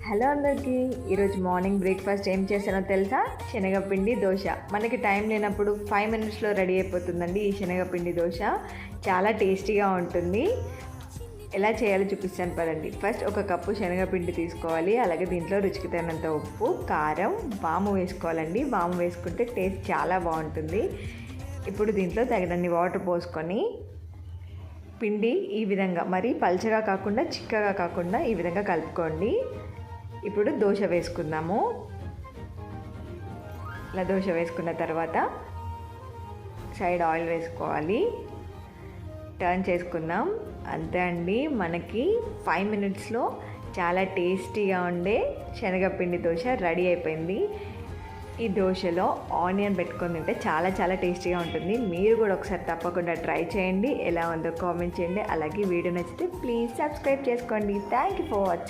Hello అందరికీ. ఈరోజు morning breakfast ఏం చేశానో తెలుసా? శనగపిండి దోశ. మనకి టైం లేనప్పుడు ఫైవ్ మినిట్స్లో రెడీ అయిపోతుందండి ఈ శనగపిండి దోశ. చాలా టేస్టీగా ఉంటుంది. ఎలా చేయాలో చూపిస్తాను పదండి. ఫస్ట్ ఒక కప్పు శనగపిండి తీసుకోవాలి. అలాగే దీంట్లో రుచికి తగినంత ఉప్పు కారం వాము వేసుకోవాలండి. వాము వేసుకుంటే టేస్ట్ చాలా బాగుంటుంది. ఇప్పుడు దీంట్లో తగినన్ని వాటర్ పోసుకొని పిండి ఈ విధంగా మరి పల్చగా కాకుండా చిక్కగా కాకుండా ఈ విధంగా కలుపుకోండి. ఇప్పుడు దోశ వేసుకుందాము. ఇలా దోశ వేసుకున్న తర్వాత సైడ్ ఆయిల్ వేసుకోవాలి. టర్న్ చేసుకుందాం. అంతే అండి మనకి ఫైవ్ మినిట్స్లో చాలా టేస్టీగా ఉండే శనగపిండి దోశ రెడీ అయిపోయింది. ఈ దోశలో ఆనియన్ పెట్టుకొని తింటే చాలా చాలా టేస్టీగా ఉంటుంది. మీరు కూడా ఒకసారి తప్పకుండా ట్రై చేయండి. ఎలా ఉందో కామెంట్ చేయండి. అలాగే వీడియో నచ్చితే ప్లీజ్ సబ్స్క్రైబ్ చేసుకోండి. Thank you for watching